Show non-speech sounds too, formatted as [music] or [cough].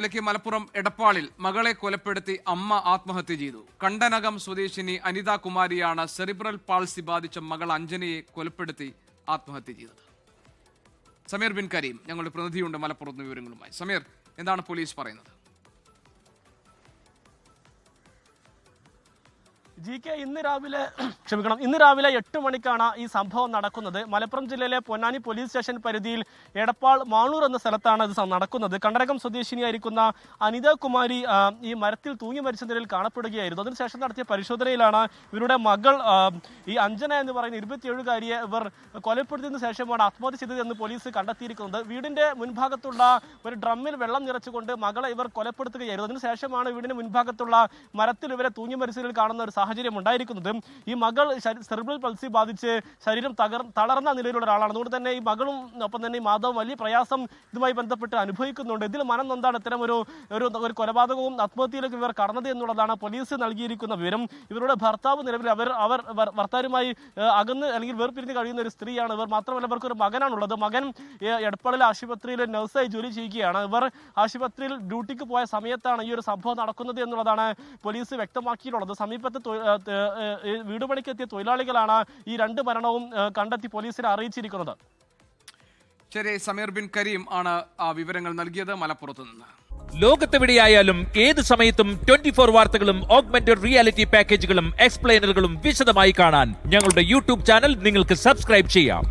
ിലേക്ക് മലപ്പുറം എടപ്പാളിൽ മകളെ കൊലപ്പെടുത്തി അമ്മ ആത്മഹത്യ ചെയ്തു. കണ്ടനകം സ്വദേശിനി അനിത കുമാരിയാണ് സെറിബ്രൽ പാൾസി ബാധിച്ച മകൾ അഞ്ജനയെ കൊലപ്പെടുത്തി ആത്മഹത്യ ചെയ്തത്. സമീർ ബിൻ കരീം ഞങ്ങളുടെ പ്രതിനിധിയുണ്ട് മലപ്പുറത്ത് വിവരങ്ങളുമായി. സമീർ എന്താണ് പോലീസ് പറയുന്നത്? ജി കെ ഇന്ന് രാവിലെ [clears throat] ക്ഷമിക്കണം ഇന്ന് രാവിലെ എട്ട് മണിക്കാണ് ഈ സംഭവം നടക്കുന്നത്. മലപ്പുറം ജില്ലയിലെ പൊന്നാനി പോലീസ് സ്റ്റേഷൻ പരിധിയിൽ എടപ്പാൾ മാണൂർ എന്ന സ്ഥലത്താണ് ഇത് നടക്കുന്നത്. കണ്ടരകം സ്വദേശിനിയായിരിക്കുന്ന അനിത കുമാരി ഈ മരത്തിൽ തൂങ്ങി മരിച്ച നിലയിൽ കാണപ്പെടുകയായിരുന്നു. അതിനുശേഷം നടത്തിയ പരിശോധനയിലാണ് ഇവരുടെ മകൾ ഈ അഞ്ജന എന്ന് പറയുന്ന ഇരുപത്തിയേഴുകാരിയെ ഇവർ കൊലപ്പെടുത്തിയതിനു ശേഷമാണ് ആത്മഹത്യ ചെയ്തതെന്ന് പോലീസ് കണ്ടെത്തിയിരിക്കുന്നത്. വീടിന്റെ മുൻഭാഗത്തുള്ള ഒരു ഡ്രമ്മിൽ വെള്ളം നിറച്ചുകൊണ്ട് മകളെ ഇവർ കൊലപ്പെടുത്തുകയായിരുന്നു. അതിനുശേഷമാണ് വീടിന് മുൻഭാഗത്തുള്ള മരത്തിൽ ഇവരെ തൂങ്ങി മരിച്ചതിൽ കാണുന്ന ഒരു സാഹചര്യം ഉണ്ടായിരിക്കുന്നത്. ഈ മകൾ സെർബ്രൽ പൾസി ബാധിച്ച് ശരീരം തകർ തളർന്ന നിലയിലുള്ള ഒരാളാണ്. അതുകൊണ്ട് തന്നെ ഈ മകളും ഒപ്പം തന്നെ ഈ മാതാവും വലിയ പ്രയാസം ഇതുമായി ബന്ധപ്പെട്ട് അനുഭവിക്കുന്നുണ്ട്. ഇതിൽ മനം നൊന്താണ് ഇത്തരം ഒരു ഒരു കൊലപാതകവും ആത്മഹത്യയിലേക്ക് ഇവർ കടന്നത് എന്നുള്ളതാണ് പോലീസ് നൽകിയിരിക്കുന്ന വിവരം. ഇവരുടെ ഭർത്താവ് നിലവിൽ അവർ അവർ ഭർത്താരുമായി അകന്ന് അല്ലെങ്കിൽ വേർപിരിഞ്ഞ് കഴിയുന്ന ഒരു സ്ത്രീയാണ്. ഇവർ മാത്രമല്ല ഇവർക്ക് ഒരു മകനാണുള്ളത്. മകൻ എടപ്പാളിലെ ആശുപത്രിയിൽ നഴ്സായി ജോലി ചെയ്യുകയാണ്. ഇവർ ആശുപത്രിയിൽ ഡ്യൂട്ടിക്ക് പോയ സമയത്താണ് ഈ ഒരു സംഭവം നടക്കുന്നത് എന്നുള്ളതാണ് പോലീസ് വ്യക്തമാക്കിയിട്ടുള്ളത്. സമീപത്ത് വീട് പണിക്കെത്തിയ തൊഴിലാളികളാണ് ഈ രണ്ട് മരണവും കണ്ടെത്തി പോലീസിനെ അറിയിച്ചിരിക്കുന്നത്. ശരി സമീർ ബിൻ കരീം ആണ് ആ വിവരങ്ങൾ നൽകിയത്. മലപ്പുറത്ത് നിന്ന്. ലോകത്തെവിടെയായാലും ഏത് സമയത്തും ട്വന്റി ഫോർ വാർത്തകളും ഓഗ്മെന്റഡ് റിയാലിറ്റി പാക്കേജുകളും എക്സ്പ്ലെയിനറുകളും വിശദമായി കാണാൻ ഞങ്ങളുടെ യൂട്യൂബ് ചാനൽ നിങ്ങൾക്ക് സബ്സ്ക്രൈബ് ചെയ്യാം.